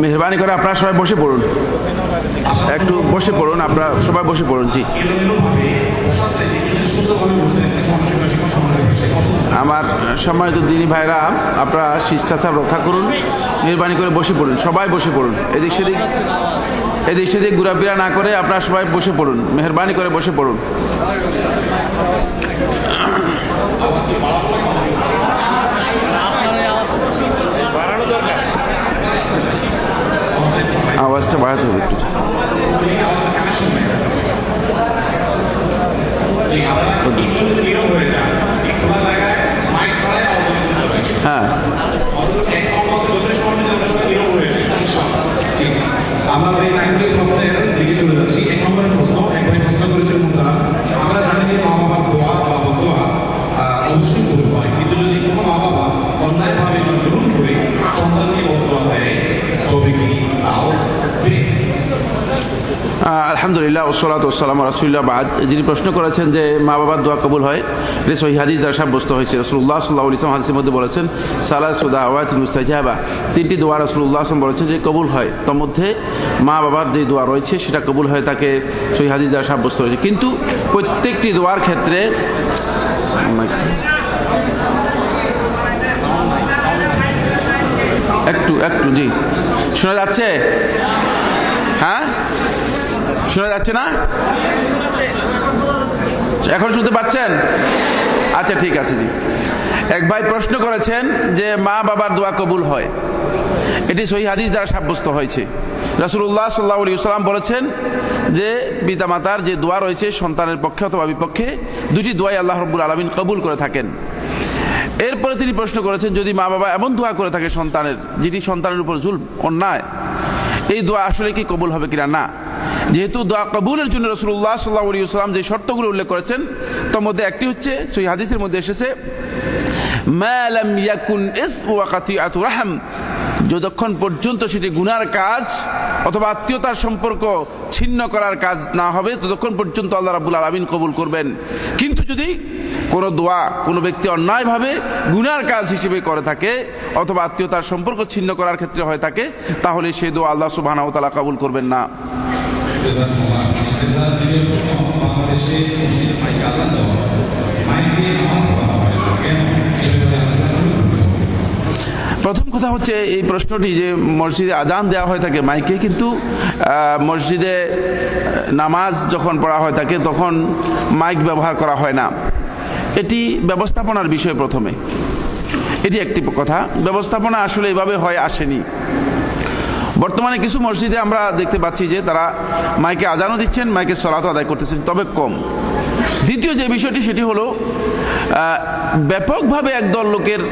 মেহরবানি করে আপনারা সবাই বসে পড়ুন। একটু বসে পড়ুন, আপনারা সবাই বসে পড়ুন, জি। আমার সম্মানিত দিনী ভাইরা, আপনারা শিষ্টাচার রক্ষা করুন, মেহরবানি করে বসে পড়ুন, সবাই বসে পড়ুন। এদিক সেদিক এদিক সেদিক ঘোরাফেরা না করে আপনারা সবাই বসে পড়ুন, মেহরবানি করে বসে পড়ুন। আওয়াজটা বাড়াতে হবে একটু হ্যাঁ আমরা এই নাগরিক প্রশ্নের দিকে চলে যাচ্ছি এক নম্বরের প্রশ্ন একবারে প্রশ্ন করেছেন মুক্তারা আমরা জানি যে মা বাবার দোয়া বা বদোয়া আহ, অবশ্যই কবুল হয় কিন্তু যদি কোনো মা বাবা অন্যায়ভাবে বা জুলুম করে সন্তানকে বদোয়া দেয় তবে কি তাও ঠিক আহ, ওসালাম রাসুল্লাহ বাদ, যিনি প্রশ্ন করেছেন যে মা বাবার দোয়া কবুল হয় এটা সহি হাদিস দ্বারা সাব্যস্ত হয়েছে। রসুল্লাহ সাল্লাহ ইসলাম হাদিসের মধ্যে বলেছেন সালাহ সুদা আওয়াত মুস্তাজাবা। তিনটি দোয়া রসুল্লাহ আসলাম বলেছেন যে কবুল হয়। তার মধ্যে মা বাবার যে দোয়া রয়েছে, সেটা কবুল হয়, তাকে সহি হাদিস দ্বারা সাব্যস্ত হয়েছে। কিন্তু প্রত্যেকটি দোয়ার ক্ষেত্রে একটু একটু, জি। শোনা যাচ্ছে? শোনা যাচ্ছে না? এখন শুনতে পাচ্ছেন? আচ্ছা ঠিক আছে জি এক ভাই প্রশ্ন করেছেন যে মা বাবার দোয়া কবুল হয়। এটি সহি হাদিস দ্বারা সাব্যস্ত হয়েছে। রাসুল্লাহ সাল্লাহ আলী সাল্লাম বলেছেন যে পিতামাতার যে দোয়া রয়েছে সন্তানের পক্ষে অথবা বিপক্ষে, দুটি দোয়াই আল্লাহ রব্বুল আলমিন কবুল করে থাকেন। এরপরে তিনি প্রশ্ন করেছেন, যদি মা বাবা এমন দোয়া করে থাকে সন্তানের, যেটি সন্তানের উপর জুল অন্যায়, এই দোয়া আসলে কি কবুল হবে কিনা? না। যেহেতু দোয়া কবুলের জন্য রসুল্লাহ সাল্লাহ আলী সাল্লাম যে শর্তগুলো উল্লেখ করেছেন, তার মধ্যে একটি হচ্ছে সেই হাদিসের মধ্যে এসেছে, মা লাম ইয়াকুন ইসমু ওয়া কাতিআতু রাহম। যতক্ষণ পর্যন্ত সেটি গুনার কাজ অথবা আত্মীয়তার সম্পর্ক ছিন্ন করার কাজ না হবে, ততক্ষণ পর্যন্ত আল্লাহ রাবুল আলমিন কবুল করবেন। কিন্তু যদি কোনো দোয়া কোনো ব্যক্তি অন্যায়ভাবে গুনার কাজ হিসেবে করে থাকে অথবা আত্মীয়তার সম্পর্ক ছিন্ন করার ক্ষেত্রে হয়ে থাকে, তাহলে সে দোয়া আল্লাহ সুবাহ তালা কবুল করবেন না। প্রথম কথা হচ্ছে এই প্রশ্নটি যে মসজিদে আজান দেওয়া হয়ে থাকে মাইকে, কিন্তু মসজিদে নামাজ যখন পড়া হয় থাকে, তখন মাইক ব্যবহার করা হয় না। এটি ব্যবস্থাপনার বিষয় প্রথমে। এটি একটি কথা। ব্যবস্থাপনা আসলে এভাবে হয়, আসেনি। বর্তমানে কিছু মসজিদে আমরা দেখতে পাচ্ছি যে তারা মাইকে আজানও দিচ্ছেন, মাইকে সলাত আদায় করতেছেন, তবে কম। দ্বিতীয় যে বিষয়টি, সেটি হলো ব্যাপকভাবে একদল লোকের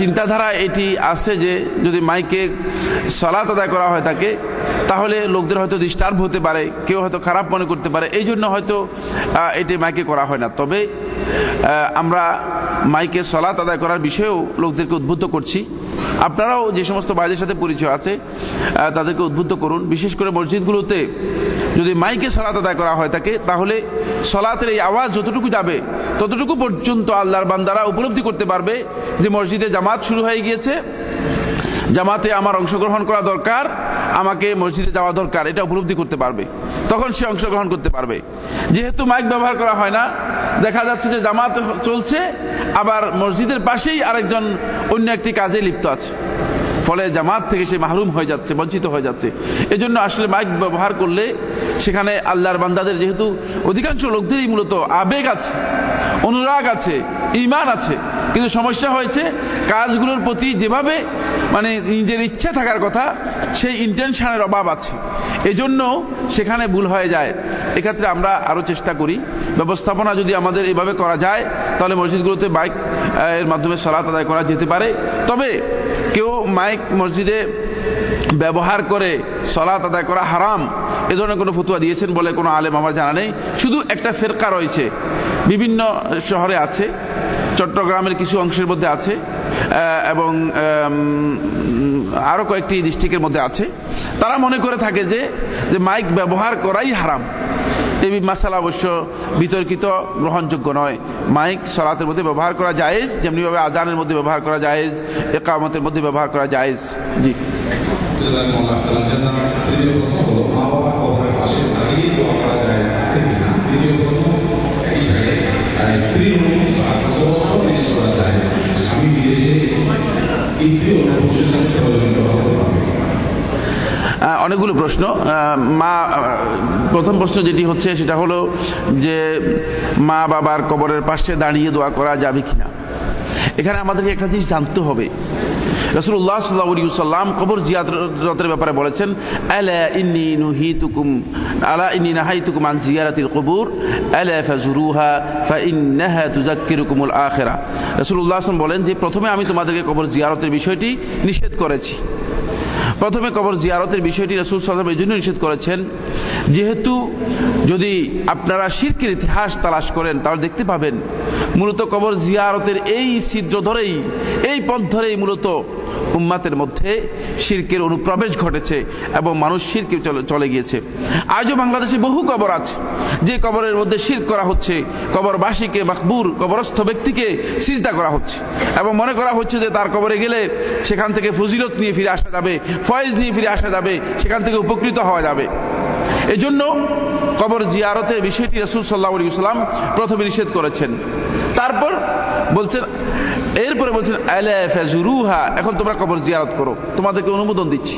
চিন্তাধারা এটি আছে যে যদি মাইকে সলাত আদায় করা হয় তাকে, তাহলে লোকদের হয়তো ডিস্টার্ব হতে পারে, কেউ হয়তো খারাপ মনে করতে পারে এই জন্য হয়তো এটি মাইকে করা হয় না। তবে আমরা মাইকে সলাত আদায় করার বিষয়েও লোকদেরকে উদ্বুদ্ধ করছি। আপনারাও যে সমস্ত বাইদের সাথে পরিচয় আছে তাদেরকে উদ্বুদ্ধ করুন। বিশেষ করে মসজিদগুলোতে যদি মাইকে সলাত আদায় করা হয় থাকে তাহলে সলাতের এই আওয়াজ যতটুকু যাবে, ততটুকু পর্যন্ত আল্লাহর বান্দারা উপলব্ধি করতে পারবে যে মসজিদে জামাত শুরু হয়ে গিয়েছে। জামাতে আমার অংশগ্রহণ করা দরকার, আমাকে মসজিদে যাওয়া দরকার, এটা উপলব্ধি করতে পারবে। তখন সে অংশগ্রহণ করতে পারবে। যেহেতু মাইক ব্যবহার করা হয় না, দেখা যাচ্ছে যে জামাত চলছে, আবার মসজিদের পাশেই আরেকজন অন্য একটি কাজে লিপ্ত আছে। ফলে জামাত থেকে সে মাহরুম হয়ে যাচ্ছে, বঞ্চিত হয়ে যাচ্ছে। এজন্য আসলে মাইক ব্যবহার করলে সেখানে আল্লাহর বান্দাদের যেহেতু অধিকাংশ লোকদেরই মূলত আবেগ আছে, অনুরাগ আছে ইমান আছে। কিন্তু সমস্যা হয়েছে, কাজগুলোর প্রতি যেভাবে মানে নিজের ইচ্ছা থাকার কথা, সেই ইন্টেনশনের অভাব আছে। এজন্য সেখানে ভুল হয়ে যায়। এক্ষেত্রে আমরা আরও চেষ্টা করি। ব্যবস্থাপনা যদি আমাদের এভাবে করা যায়, তাহলে মসজিদগুলোতে বাইক এর মাধ্যমে সলাত আদায় করা যেতে পারে। তবে কেউ মাইক মসজিদে ব্যবহার করে সলাত আদায় করা হারাম, এ ধরনের কোনো ফতুয়া দিয়েছেন বলে কোনো আলেম আমার জানা নেই। শুধু একটা ফেরকা রয়েছে। বিভিন্ন শহরে আছে। চট্টগ্রামের কিছু অংশের মধ্যে আছে এবং আরও কয়েকটি ডিস্ট্রিক্টের মধ্যে আছে। তারা মনে করে থাকে যে যে মাইক ব্যবহার করাই হারাম। এই মাসালা অবশ্য বিতর্কিত, গ্রহণযোগ্য নয়। মাইক সলাতের মধ্যে ব্যবহার করা জায়েজ, যেমনিভাবে আজানের মধ্যে ব্যবহার করা জায়েজ, একামতের মধ্যে ব্যবহার করা জায়েজ। জি। অনেকগুলো প্রশ্ন। মা প্রথম প্রশ্ন যেটি হচ্ছে সেটা হলো যে মা বাবার কবরের পাশে দাঁড়িয়ে দোয়া করা যাবে কিনা। এখানে আমাদেরকে একটা জিনিস জানতে হবে। রসুল্লাহ সাল্লাম কবর জিয়ারতের ব্যাপারে বলেছেন, আলা ইন্নি নুহিতুকুম, আলা ইন্নি নাহাইতুকুম আন জিয়ারাতিল কবুর, আলা ফাজুরুহা ফাইন্নাহা তুজাক্কিরুকুমুল আখিরা. রাসূলুল্লাহ সাল্লাল্লাহু বলেন যে, প্রথমে আমি তোমাদেরকে কবর জিয়ারতের বিষয়টি নিষেধ করেছি। প্রথমে কবর জিয়ারতের বিষয়টি রসুল সাল্লাম এই জন্য নিষেধ করেছেন। যেহেতু যদি আপনারা শিরকের ইতিহাস তালাশ করেন, তাহলে দেখতে পাবেন, মূলত কবর জিয়ারতের এই ছিদ্র ধরেই, এই পথ ধরেই মূলত উম্মাতের মধ্যে শিরকের অনুপ্রবেশ ঘটেছে এবং মানুষ শিরকে চলে- গিয়েছে। আজও বাংলাদেশে বহু কবর আছে। যে কবরের মধ্যে শির করা হচ্ছে, কবরবাসীকে, মাকবুর, কবরস্থ ব্যক্তিকে সিজদা করা হচ্ছে। এবং মনে করা হচ্ছে যে তার কবরে গেলে সেখান থেকে ফজিলত নিয়ে ফিরে আসা যাবে, ফয়েজ নিয়ে ফিরে আসা যাবে, সেখান থেকে উপকৃত হওয়া যাবে। এজন্য কবর জিয়ারতের বিষয়টি রসুল সাল্লাহ আলী সাল্লাম প্রথমে নিষেধ করেছেন। তারপর বলছেন এরপরে বলছেন, আলা ফাজুরুহা, এখন তোমরা কবর জিয়ারত করো। তোমাদেরকে অনুমোদন দিচ্ছি।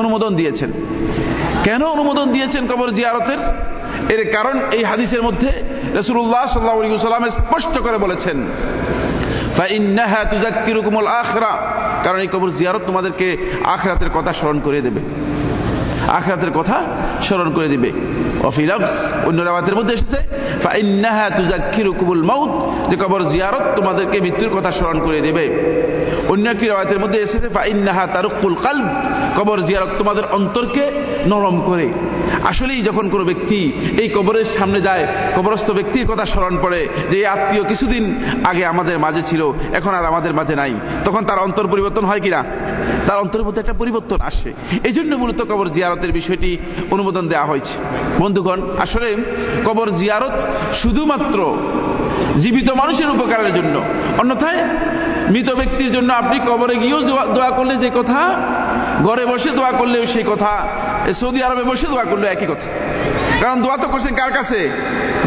অনুমোদন দিয়েছেন। কেন অনুমোদন দিয়েছেন কবর জিয়ারতের? এর কারণ এই হাদিসের মধ্যে রসুল্লাহ সাল্লাহ স্পষ্ট করে বলেছেন আখরা, কারণ এই কবর জিয়ারত তোমাদেরকে আখরাতের কথা স্মরণ করে দেবে। আখরাতের কথা স্মরণ করে দিবে। অফিলাফস অন্য রাবাতের মধ্যে এসেছে। ফাইন্নাহা তুজাক্কিরুকুমুল মাউত, যে কবর জিয়ারত তোমাদেরকে মৃত্যুর কথা স্মরণ করে দেবে। অন্য একটি রাবাতের মধ্যে এসেছে, ফাইন্নাহা তারুকুল কালব, কবর জিয়ারত তোমাদের অন্তরকে নরম করে। আসলেই যখন কোনো ব্যক্তি এই কবরের সামনে যায়, কবরস্থ ব্যক্তির কথা স্মরণ পড়ে যে এই আত্মীয় কিছুদিন আগে আমাদের মাঝে ছিল, এখন আর আমাদের মাঝে নাই, তখন তার অন্তর পরিবর্তন হয় কিনা? তার অন্তরের মধ্যে একটা পরিবর্তন আসে। এই জন্য মূলত কবর জিয়ারতের বিষয়টি অনুমোদন দেওয়া হয়েছে। বন্ধুগণ, আসলে কবর জিয়ারত শুধুমাত্র জীবিত মানুষের উপকারের জন্য, অন্যথায় মৃত ব্যক্তির জন্য আপনি কবরে গিয়েও দোয়া- করলে যে কথা, ঘরে বসে দোয়া করলেও সেই কথা, সৌদি আরবে বসে দোয়া করলে একই কথা। কারণ দোয়া তো করছেন কার কাছে?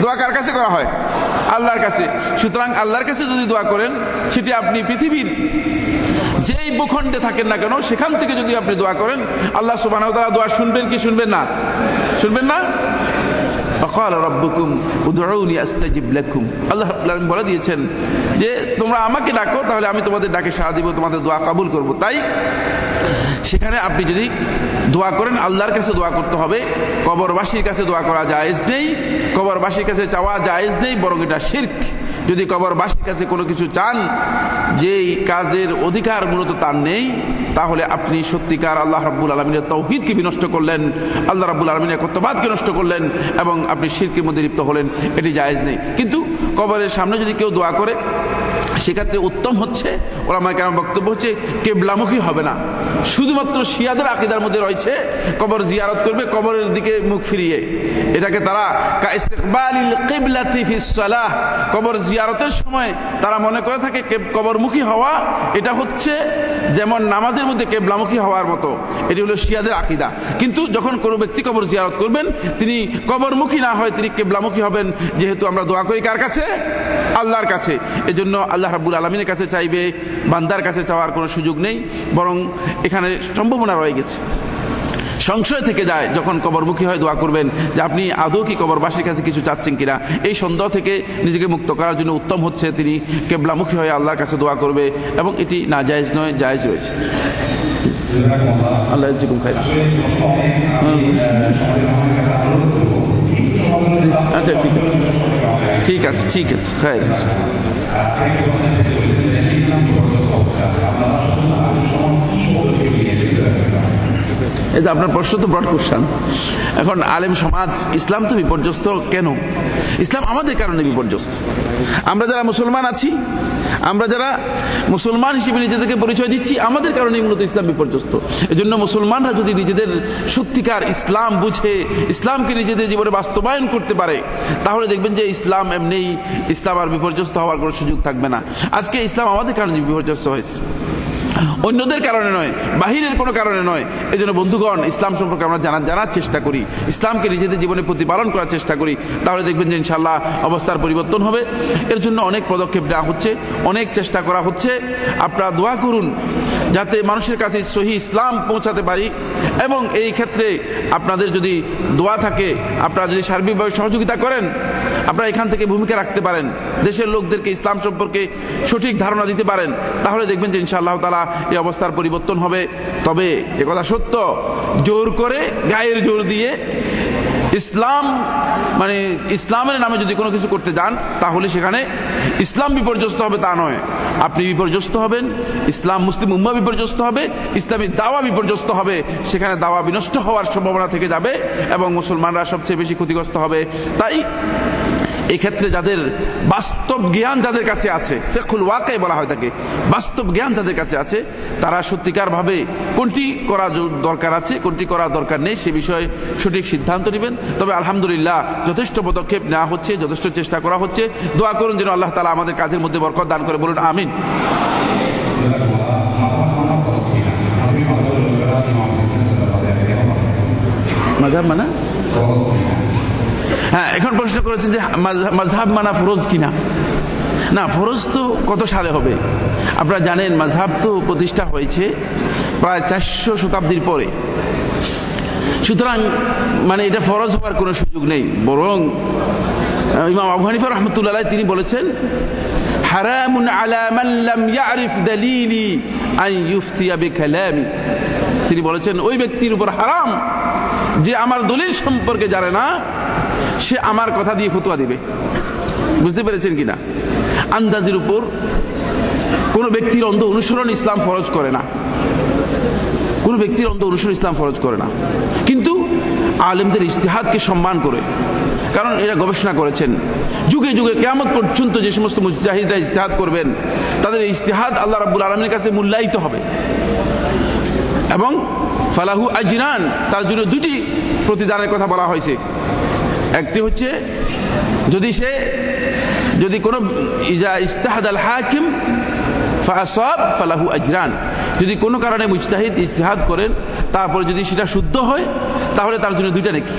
দোয়া কার কাছে করা হয়? আল্লাহর কাছে। সুতরাং আল্লাহর কাছে যদি দোয়া করেন, সেটি আপনি পৃথিবীর যেই ভূখণ্ডে থাকেন না কেন, সেখান থেকে যদি আপনি দোয়া করেন, আল্লাহ সুবাহ তারা দোয়া শুনবেন কি শুনবেন না? শুনবেন না? বলে দিয়েছেন যে, তোমরা আমাকে ডাকো, তাহলে আমি তোমাদের ডাকে সাড়া দিব, তোমাদের তাই সেখানে আপনি যদি দোয়া করেন, আল্লাহর কাছে দোয়া করতে হবে, কবরবাসীর কাছে দোয়া করা জায়েজ নেই, কবরবাসীর কাছে চাওয়া জায়েজ নেই, বরং এটা শির্ক। যদি কবরবাসীর কাছে কোনো কিছু চান, যেই কাজের অধিকার মূলত তার নেই, তাহলে আপনি সত্যিকার আল্লাহ রাব্বুল আলমিনের তৌহিদকে বিনষ্ট করলেন, আল্লাহ রাব্বুল আলমিনের কর্তবাদকে নষ্ট করলেন, এবং আপনি শিরকের মধ্যে লিপ্ত হলেন, এটি জায়েজ নেই। কিন্তু কবরের সামনে যদি কেউ দোয়া করে সেক্ষেত্রে উত্তম হচ্ছে ওরা আমাকে আমার বক্তব্য হচ্ছে, কেবলামুখী হবে না। শুধুমাত্র শিয়াদের আকিদার মধ্যে রয়েছে, কবর জিয়ারত করবে, কবরের দিকে মুখ ফিরিয়ে। এটাকে তারা কবর জিয়ারতের সময় তারা মনে করে থাকে কবরমুখী হওয়া, এটা হচ্ছে যেমন নামাজের মধ্যে কেবলামুখী হওয়ার মতো। এটি হলো শিয়াদের আকিদা। কিন্তু যখন কোনো ব্যক্তি কবর জিয়ারত করবেন, তিনি কবরমুখী না হয় তিনি কেবলামুখী হবেন, যেহেতু আমরা দোয়া করি কার কাছে? আল্লাহর কাছে। এজন্য আল্লাহ রাব্বুল আলমিনের কাছে চাইবে, বান্দার কাছে চাওয়ার কোনো সুযোগ নেই, বরং এখানে সম্ভাবনা রয়ে গেছে। সংশয় থেকে যায় যখন কবরমুখী হয় দোয়া করবেন যে আপনি আদৌ কি কবরবাসীর কাছে কিছু চাচ্ছেন কিনা। এই সন্দেহ থেকে নিজেকে মুক্ত করার জন্য উত্তম হচ্ছে তিনি কেবলামুখী হয়ে আল্লাহর কাছে দোয়া করবে এবং এটি না জায়েজ নয়, জায়েজ রয়েছে। আল্লাহ আচ্ছা ঠিক আছে। ঠিক আছে ঠিক আছে হ্যাঁ। এই যে আপনার প্রশ্ন তো ব্রড কোশ্চান এখন আলেম সমাজ, ইসলাম তো বিপর্যস্ত কেন? ইসলাম আমাদের কারণে বিপর্যস্ত। আমরা যারা মুসলমান আছি আমরা যারা মুসলমান হিসেবে নিজেদেরকে পরিচয় দিচ্ছি, আমাদের কারণে মূলত ইসলাম বিপর্যস্ত। এজন্য মুসলমানরা যদি নিজেদের সত্যিকার ইসলাম বুঝে, ইসলামকে নিজেদের জীবনে বাস্তবায়ন করতে পারে, তাহলে দেখবেন যে ইসলাম এমনি ইসলাম আর বিপর্যস্ত হওয়ার কোনো সুযোগ থাকবে না। আজকে ইসলাম আমাদের কারণে বিপর্যস্ত হয়েছে। অন্যদের কারণে নয়, বাহিরের কোনো কারণে নয়। এই জন্য বন্ধুগণ, ইসলাম সম্পর্কে আমরা জানার জানার চেষ্টা করি। ইসলামকে নিজেদের জীবনে প্রতিপালন করার চেষ্টা করি। তাহলে দেখবেন যে ইনশাল্লাহ অবস্থার পরিবর্তন হবে। এর জন্য অনেক পদক্ষেপ নেওয়া হচ্ছে, অনেক চেষ্টা করা হচ্ছে। আপনারা দোয়া করুন যাতে মানুষের কাছে সহি ইসলাম পৌঁছাতে পারি। এবং এই ক্ষেত্রে আপনাদের যদি দোয়া থাকে, আপনারা যদি সার্বিকভাবে সহযোগিতা করেন, আপনারা এখান থেকে ভূমিকা রাখতে পারেন। দেশের লোকদেরকে ইসলাম সম্পর্কে সঠিক ধারণা দিতে পারেন। তাহলে দেখবেন যে ইনশাআল্লাহ তালা এই অবস্থার পরিবর্তন হবে। তবে কথা সত্য, জোর করে গায়ের জোর দিয়ে ইসলাম মানে ইসলামের নামে যদি কোনো কিছু করতে যান, তাহলে সেখানে ইসলাম বিপর্যস্ত হবে তা নয়। আপনি বিপর্যস্ত হবেন, ইসলাম মুসলিম উম্মা বিপর্যস্ত হবে, ইসলামী দাওয়া বিপর্যস্ত হবে, সেখানে দাওয়া বিনষ্ট হওয়ার সম্ভাবনা থেকে যাবে এবং মুসলমানরা সবচেয়ে বেশি ক্ষতিগ্রস্ত হবে। তাই এক্ষেত্রে যাদের বাস্তব জ্ঞান যাদের কাছে আছে ফেকুল ওয়াকে বলা হয় তাকে, বাস্তব জ্ঞান যাদের কাছে আছে, তারা সত্যিকার ভাবে কোনটি করা দরকার আছে, কোনটি করা দরকার নেই, সে বিষয়ে সঠিক সিদ্ধান্ত নেবেন। তবে আলহামদুলিল্লাহ, যথেষ্ট পদক্ষেপ নেওয়া হচ্ছে, যথেষ্ট চেষ্টা করা হচ্ছে। দোয়া করুন যেন আল্লাহ তালা আমাদের কাজের মধ্যে বরকত দান করে, বলুন আমিন। মাঝাব মানা? হ্যাঁ এখন প্রশ্ন করেছেন যে মাঝহাব মানা ফরজ কিনা? না, ফরজ তো কত সালে হবে? আপনারা জানেন মাঝহাব তো প্রতিষ্ঠা হয়েছে প্রায় চারশো শতাব্দীর পরে। সুতরাং মানে এটা ফরজ হওয়ার কোনো সুযোগ নেই। বরং ইমাম আবু রহমতুল্লাহ তিনি বলেছেন তিনি বলেছেন, ওই ব্যক্তির উপর হারাম যে আমার দলিল সম্পর্কে জানে না, সে আমার কথা দিয়ে ফতুয়া দিবে। বুঝতে পেরেছেন কিনা? আন্দাজের উপর কোনো ব্যক্তির অন্ধ অনুসরণ ইসলাম ফরজ করে না। কোনো ব্যক্তির অন্ধ অনুসরণ ইসলাম ফরজ করে না। কিন্তু আলেমদের ইস্তেহাদকে সম্মান করে, কারণ এরা গবেষণা করেছেন, যুগে যুগে কেমন পর্যন্ত যে সমস্ত মুজাহিদরা ইস্তেহাদ করবেন, তাদের ইস্তেহাদ আল্লাহ রাবুল আলমের কাছে মূল্যায়িত হবে। এবং ফালাহু আজরান, তার জন্য দুটি প্রতিদানের কথা বলা হয়েছে। একটি হচ্ছে, যদি সে, যদি কোনো, ইজা ইস্তাহাদ আল হাকিম ফাসব ফালাহু আজরান। যদি কোনো কারণে মুজতাহিদ ইস্তেহাদ করেন, তারপরে যদি সেটা শুদ্ধ হয়, তাহলে তার জন্য দুইটা নেকি।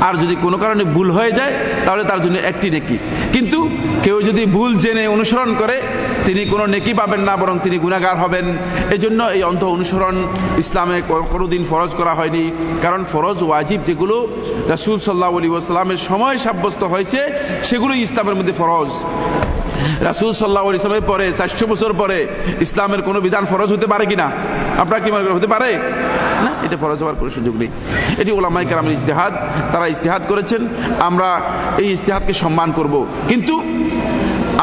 আর যদি কোনো কারণে ভুল হয়ে যায়, তাহলে তার জন্য একটি নেকি। কিন্তু কেউ যদি ভুল জেনে অনুসরণ করে তিনি কোনো নেকি পাবেন না, বরং তিনি গুণাগার হবেন। এই জন্য এই অন্ধ অনুসরণ ইসলামে কোনোদিন ফরজ করা হয়নি। কারণ ফরজ, ওয়াজিব যেগুলো রাসুল সাল্লাহ আলী ওসালামের সময় সাব্যস্ত হয়েছে, সেগুলোই ইসলামের মধ্যে ফরজ। রাসুল সাল্লাহ ইসলামের পরে, চারশো বছর পরে ইসলামের কোনো বিধান ফরজ হতে পারে কিনা? আপনারা কি মনে করেন, হতে পারে? না, এটা ফরজ হওয়ার কোনো সুযোগ নেই। এটি ওলামাই কালামের ইস্তেহাদ তারা ইস্তেহাদ করেছেন, আমরা এই ইস্তেহাদকে সম্মান করব। কিন্তু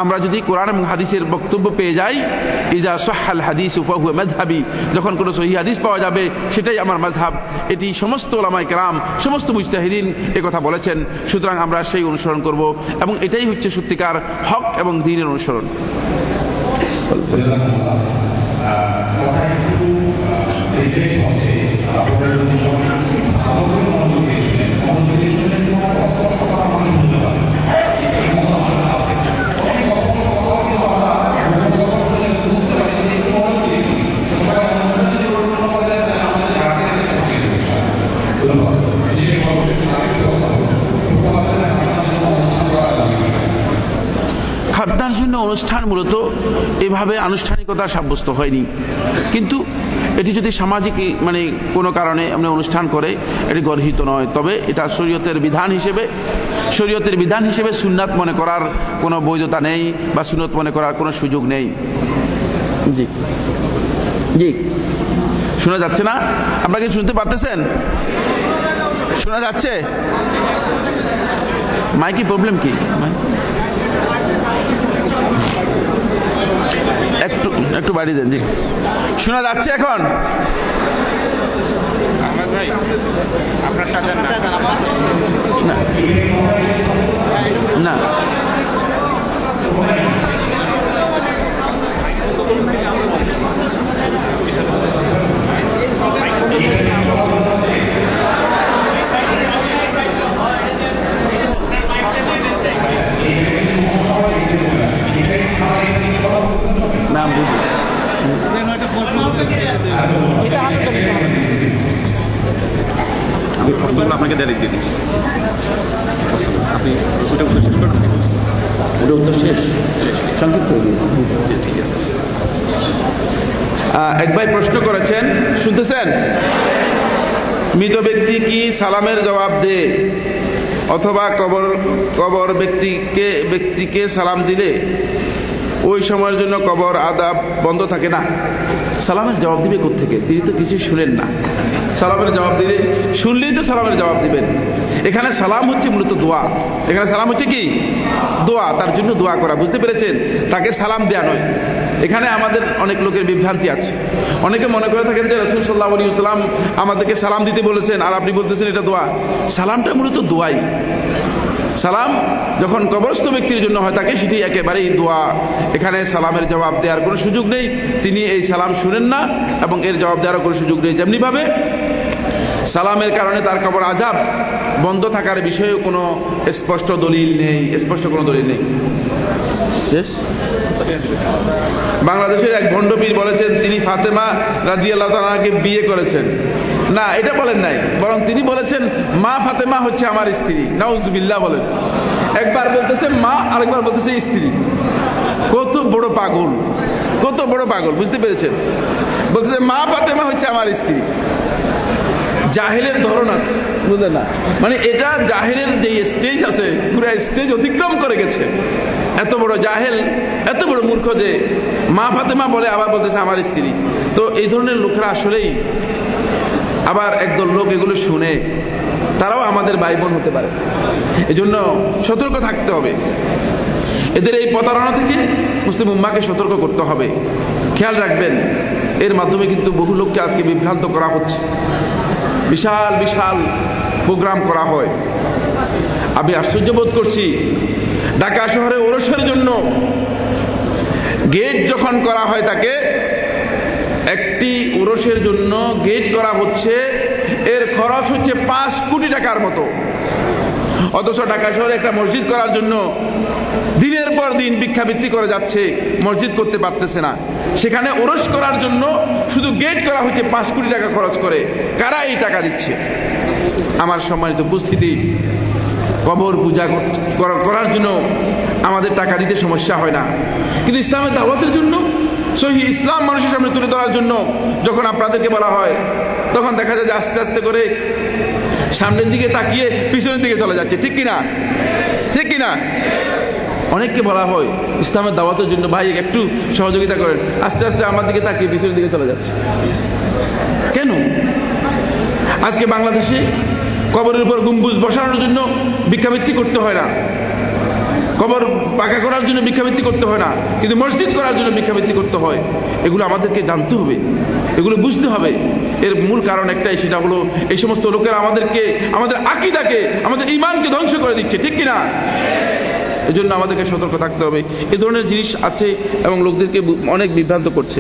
আমরা যদি কোরআন এবং হাদিসের বক্তব্য পেয়ে যাই, ইজা সহাল হাদিস উফাহু মেধাবি যখন কোনো সহি হাদিস পাওয়া যাবে, সেটাই আমার মাঝহাব এটি সমস্ত ওলামাই কালাম সমস্ত মুজতাহিদিন কথা বলেছেন। সুতরাং আমরা সেই অনুসরণ করব এবং এটাই হচ্ছে সত্যিকার হক এবং দিনের অনুসরণ। অনুষ্ঠান মূলত এভাবে আনুষ্ঠানিকতা সাব্যস্ত হয়নি। কিন্তু এটি যদি সামাজিক মানে কোনো কারণে আমরা অনুষ্ঠান করে, এটি গর্হিত নয়। তবে এটা শরীয়তের বিধান হিসেবে, শরীয়তের বিধান হিসেবে সুন্নাত মনে করার কোনো বৈধতা নেই বা সুন্নত মনে করার কোনো সুযোগ নেই। জি। জি। শোনা যাচ্ছে না? আপনারা কি শুনতে পারতেছেন? শোনা যাচ্ছে? মাইকি প্রবলেম কি? একটু একটু বাড়িয়ে দেন জি। শোনা যাচ্ছে এখন? না। Thank you. দাম বুঝি। আমি প্রশ্নগুলো আপনাকে ডাইরেক্ট দিয়ে দিচ্ছি। আপনি উত্তর শেষ করেন। ওটা উত্তর শেষ? সংক্ষিপ্ত ঠিক আছে। এক ভাই প্রশ্ন করেছেন শুনতেছেন? মৃত ব্যক্তি কি সালামের জবাব দে অথবা কবর কবর ব্যক্তিকে ব্যক্তিকে সালাম দিলে? ওই সময়ের জন্য কবর, আদাব বন্ধ থাকে না। সালামের জবাব দিবে থেকে তিনি তো কিছুই শুনেন না। সালামের জবাব দিলে, শুনলেই তো সালামের জবাব দিবেন। এখানে সালাম হচ্ছে মূলত দোয়া। এখানে সালাম হচ্ছে কি? দোয়া, তার জন্য দোয়া করা। বুঝতে পেরেছেন? তাকে সালাম দেয়া নয়। এখানে আমাদের অনেক লোকের বিভ্রান্তি আছে। অনেকে মনে করে থাকেন যে রসুল সাল্লাহ আলী সাল্লাম আমাদেরকে সালাম দিতে বলেছেন, আর আপনি বলতেছেন এটা দোয়া। সালামটা মূলত দোয়াই। সালাম যখন কবরস্থ ব্যক্তির জন্য হয় থাকে সেটি একেবারেই দোয়া। এখানে সালামের জবাব দেওয়ার কোনো সুযোগ নেই। তিনি এই সালাম শুনেন না এবং এর জবাব দেওয়ারও কোনো সুযোগ নেই যেমনিভাবে। সালামের কারণে তার কবর আজাব বন্ধ থাকার বিষয়েও কোনো স্পষ্ট দলিল নেই স্পষ্ট কোনো দলিল নেই। বাংলাদেশের এক ভণ্ডপীর বলেছেন তিনি ফাতেমা রাজি আল্লাহ তালাকে বিয়ে করেছেন। না, এটা বলেন নাই। বরং তিনি বলেছেন, মা ফাতেমা হচ্ছে আমার স্ত্রী। নাউজবিল্লা বলেন। একবার বলতেছে মা, আরেকবার বলতেছে স্ত্রী। কত বড় পাগল। কত বড় পাগল, বুঝতে পেরেছেন? বলতেছে, মা ফাতেমা হচ্ছে আমার স্ত্রী। জাহেলের ধরন আছে, বুঝলেন না? মানে এটা জাহেলের যে স্টেজ আছে, পুরো স্টেজ অতিক্রম করে গেছে। এত বড় জাহেল, এত বড় মূর্খ যে মা ফাতেমা বলে আবার বলতেছে আমার স্ত্রী। তো এই ধরনের লোকেরা আসলেই আবার একদল লোক এগুলো শুনে তারাও আমাদের ভাই বোন হতে পারে। এজন্য সতর্ক থাকতে হবে। এদের এই প্রতারণা থেকে মুসলিম উম্মাকে সতর্ক করতে হবে। খেয়াল রাখবেন, এর মাধ্যমে কিন্তু বহু লোককে আজকে বিভ্রান্ত করা হচ্ছে। বিশাল বিশাল প্রোগ্রাম করা হয়। আমি আশ্চর্য বোধ করছি, ঢাকা শহরে ওরসের জন্য গেট যখন করা হয় তাকে একটি ওরসের জন্য গেট করা হচ্ছে। এর খরচ হচ্ছে পাঁচ কোটি টাকার মতো। অথচ ঢাকা শহরে একটা মসজিদ করার জন্য দিনের পর দিন ভিক্ষাবৃত্তি করে যাচ্ছে, মসজিদ করতে পারতেছে না। সেখানে ওরস করার জন্য শুধু গেট করা হচ্ছে পাঁচ কোটি টাকা খরচ করে। কারা এই টাকা দিচ্ছে? আমার সম্মানিত উপস্থিতি, কবর পূজা করার জন্য আমাদের টাকা দিতে সমস্যা হয় না। কিন্তু ইসলামের দাওয়াতের জন্য সহি ইসলাম মানুষের সামনে তুলে ধরার জন্য যখন আপনাদেরকে বলা হয়, তখন দেখা যায় যে আস্তে আস্তে করে সামনের দিকে তাকিয়ে পিছনের দিকে চলে যাচ্ছে। ঠিক কিনা? ঠিক কিনা? অনেককে বলা হয়, ইসলামের দাওয়াতের জন্য, ভাই একটু সহযোগিতা করেন। আস্তে আস্তে আমার দিকে তাকিয়ে পিছনের দিকে চলে যাচ্ছে। কেন? আজকে বাংলাদেশে কবরের উপর গম্বুজ বসানোর জন্য ভিক্ষাবৃত্তি করতে হয় না। কবর পাকা করার জন্য ভিক্ষাবৃত্তি করতে হয় না, কিন্তু মসজিদ করার জন্য ভিক্ষাবৃত্তি করতে হয়। এগুলো আমাদেরকে জানতে হবে, এগুলো বুঝতে হবে। এর মূল কারণ একটাই, সেটা হলো এই সমস্ত লোকেরা আমাদেরকে, আমাদের আকিদাকে, আমাদের ইমানকে ধ্বংস করে দিচ্ছে, ঠিক কিনা? এই জন্য আমাদেরকে সতর্ক থাকতে হবে। এ ধরনের জিনিস আছে এবং লোকদেরকে অনেক বিভ্রান্ত করছে।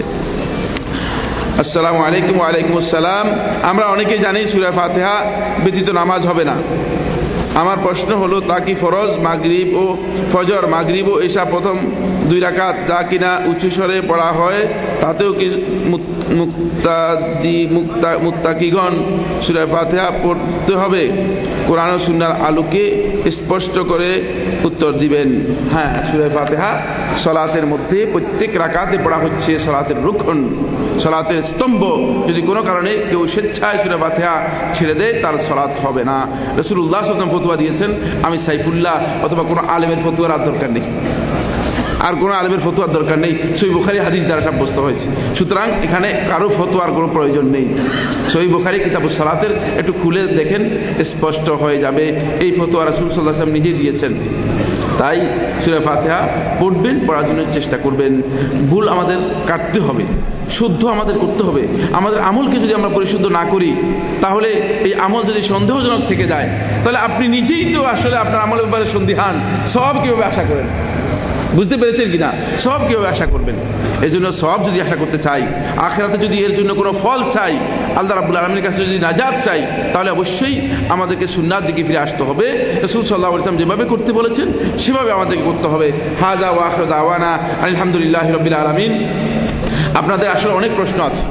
আসসালামু আলাইকুম ওয়ালাইকুম আসসালাম। আমরা অনেকেই জানি সুরা ফাতেহা ব্যতীত নামাজ হবে না। আমার প্রশ্ন হলো তা কি ফরজ? মাগরিব ও ফজর? মাগরিব ও এসা প্রথম দুই রাকাত যা কিনা উঁচু স্বরে পড়া হয়, তাতেও কি মুক্তাদি মুক্তা মুক্তাকিগণ সুরা ফাতেহা পড়তে হবে? কোরআন ও সুন্নার আলোকে স্পষ্ট করে উত্তর দিবেন। হ্যাঁ সুরা ফাতেহা সলাতের মধ্যে প্রত্যেক রাকাতে পড়া হচ্ছে সলাতের রুক্ষণ সলাতের স্তম্ভ। যদি কোনো কারণে কেউ স্বেচ্ছায় সুরা ফাতেহা ছেড়ে দেয়, তার সলাৎ হবে না। রসুল্লাহ সাল্লাম ফতুয়া দিয়েছেন, আমি সাইফুল্লাহ অথবা কোনো আলেমের ফতুয়ার আর দরকার নেই। আর কোনো আলেমের ফতোয়ার দরকার নেই। সই বুখারি হাদিস দ্বারা সাব্যস্ত হয়েছে। সুতরাং এখানে কারও ফতোয়ার কোনো প্রয়োজন নেই। সই বুখারি কিতাব সালাতের একটু খুলে দেখেন, স্পষ্ট হয়ে যাবে। এই ফতুয়া রাসুল সাল্লাহ আসলাম নিজেই দিয়েছেন। তাই সুরে ফাতেহা পড়বেন, পড়ার জন্য চেষ্টা করবেন। ভুল আমাদের কাটতে হবে, শুদ্ধ আমাদের করতে হবে। আমাদের আমলকে যদি আমরা পরিশুদ্ধ না করি, তাহলে এই আমল যদি সন্দেহজনক থেকে যায়, তাহলে আপনি নিজেই তো আসলে আপনার আমলের ব্যাপারে সন্দিহান। সব কীভাবে আশা করেন? বুঝতে পেরেছেন কিনা? সব কীভাবে আশা করবেন। এই জন্য সব যদি আশা করতে চাই, আখেরাতে যদি এর জন্য কোনো ফল চাই, আল্লাহ রাবুল আলমীর কাছে যদি নাজাদ চাই, তাহলে অবশ্যই আমাদেরকে সুন্নার দিকে ফিরে আসতে হবে। রসুল সাল্লাহ ইসলাম যেভাবে করতে বলেছেন, সেভাবে আমাদেরকে করতে হবে। হাজা ও ওয়াখর দাওয়ানা আলহামদুলিল্লাহ রবিল আলমিন। আপনাদের আসলে অনেক প্রশ্ন আছে।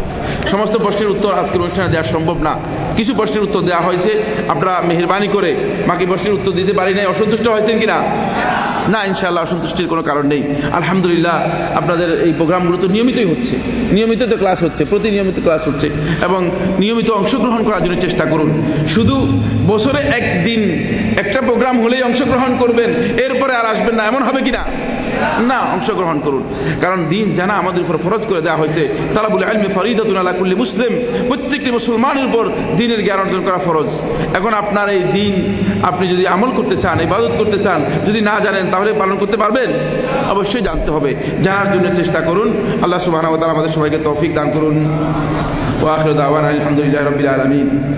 সমস্ত প্রশ্নের উত্তর আজকের অনুষ্ঠানে দেওয়া সম্ভব না। কিছু প্রশ্নের উত্তর দেওয়া হয়েছে। আপনারা মেহরবানি করে বাকি প্রশ্নের উত্তর দিতে পারি নাই। অসন্তুষ্ট হয়েছেন কিনা? না ইনশাল্লাহ অসন্তুষ্টির কোনো কারণ নেই। আলহামদুলিল্লাহ, আপনাদের এই প্রোগ্রামগুলো তো নিয়মিতই হচ্ছে। নিয়মিত তো ক্লাস হচ্ছে প্রতি নিয়মিত ক্লাস হচ্ছে। এবং নিয়মিত অংশগ্রহণ করার জন্য চেষ্টা করুন। শুধু বছরে একদিন একটা প্রোগ্রাম হলেই অংশগ্রহণ করবেন, এরপরে আর আসবেন না, এমন হবে কিনা? না, অংশগ্রহণ করুন। কারণ দিন জানা আমাদের উপর ফরজ করে দেওয়া হয়েছে। তালাবুল আলমী ফরিদাতুন আলা মুসলিম। প্রত্যেকটি মুসলমানের উপর দিনের জ্ঞান অর্জন করা ফরজ। এখন আপনার এই দিন, আপনি যদি আমল করতে চান, ইবাদত করতে চান, যদি না জানেন, তাহলে পালন করতে পারবেন? অবশ্যই জানতে হবে। জানার জন্য চেষ্টা করুন। আল্লাহ সুবাহ আমাদের সবাইকে তৌফিক দান করুন। ওয়াখির দাওয়ান আলহামদুলিল্লাহ রবিল আলমিন।